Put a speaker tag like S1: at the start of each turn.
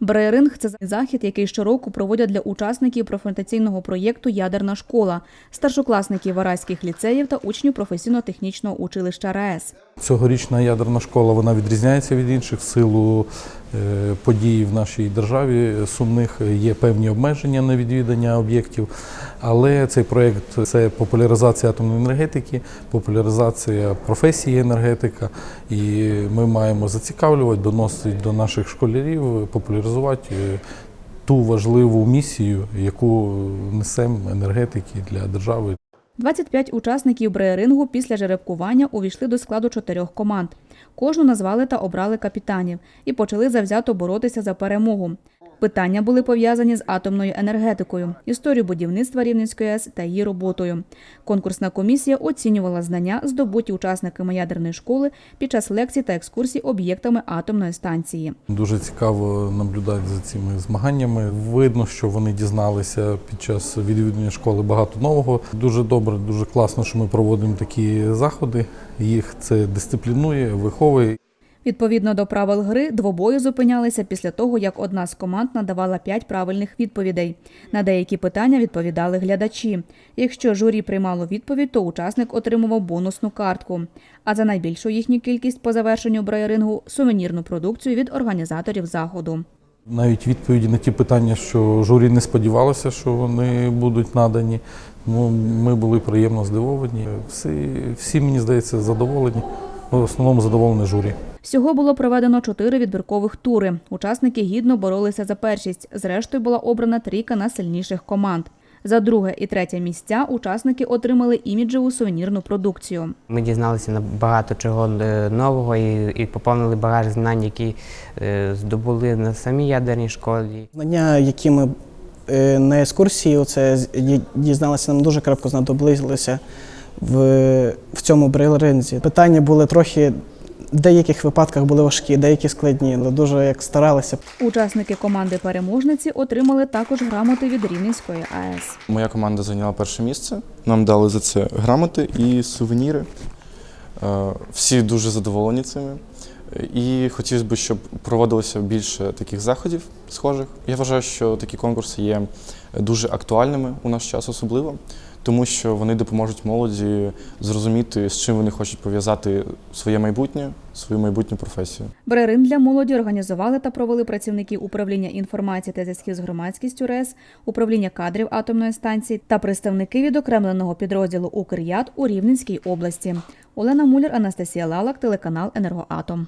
S1: Брейринг це захід, який щороку проводять для учасників профорієнтаційного проєкту Ядерна школа, старшокласників вараських ліцеїв та учнів професійно-технічного училища РаЕС.
S2: Цьогорічна ядерна школа вона відрізняється від інших в силу е, подій в нашій державі сумних. Є певні обмеження на відвідання об'єктів, але цей проєкт це популяризація атомної енергетики, популяризація професії енергетика. І ми маємо зацікавлювати, доносити до наших школярів, популяризувати е, ту важливу місію, яку несемо енергетики для держави.
S1: 25 учасників брейрингу після жеребкування увійшли до складу чотирьох команд. Кожну назвали та обрали капітанів і почали завзято боротися за перемогу. Питання були пов'язані з атомною енергетикою, історією будівництва Рівненської АЕС та її роботою. Конкурсна комісія оцінювала знання, здобуті учасниками ядерної школи під час лекцій та екскурсій об'єктами атомної станції.
S2: Дуже цікаво наблюдати за цими змаганнями. Видно, що вони дізналися під час відвідування школи багато нового. Дуже добре, дуже класно, що ми проводимо такі заходи. Їх це дисциплінує, виховує.
S1: Відповідно до правил гри, двобої зупинялися після того, як одна з команд надавала п'ять правильних відповідей. На деякі питання відповідали глядачі. Якщо журі приймало відповідь, то учасник отримував бонусну картку. А за найбільшу їхню кількість по завершенню брейрингу сувенірну продукцію від організаторів заходу.
S2: Навіть відповіді на ті питання, що журі не сподівалося, що вони будуть надані. Ну, ми були приємно здивовані. Всі, всі мені здається, задоволені. В основному задоволене журі.
S1: Всього було проведено чотири відбіркових тури. Учасники гідно боролися за першість. Зрештою була обрана трійка найсильніших команд. За друге і третє місця учасники отримали іміджеву сувенірну продукцію.
S3: Ми дізналися на багато чого е, нового і, і поповнили багаж знань, які е, здобули на самій ядерній школі.
S4: Знання, які ми е, на екскурсії оце дізналися, нам дуже крепко знадобилися в, в цьому брейл-ринзі. Питання були трохи, в деяких випадках були важкі, деякі складні, але дуже як старалися.
S1: Учасники команди переможниці отримали також грамоти від Рівненської АЕС.
S5: Моя команда зайняла перше місце. Нам дали за це грамоти і сувеніри. Е, Всі дуже задоволені цими. І хотілося б, щоб проводилося більше таких заходів схожих. Я вважаю, що такі конкурси є дуже актуальними у наш час, особливо, тому що вони допоможуть молоді зрозуміти, з чим вони хочуть пов'язати своє майбутнє, свою майбутню професію.
S1: Брерин для молоді організували та провели працівники управління інформації та зв'язків з громадськістю РЕС, управління кадрів атомної станції та представники відокремленого підрозділу Укряд у Рівненській області. Олена Муляр, Анастасія Лалак, телеканал Енергоатом.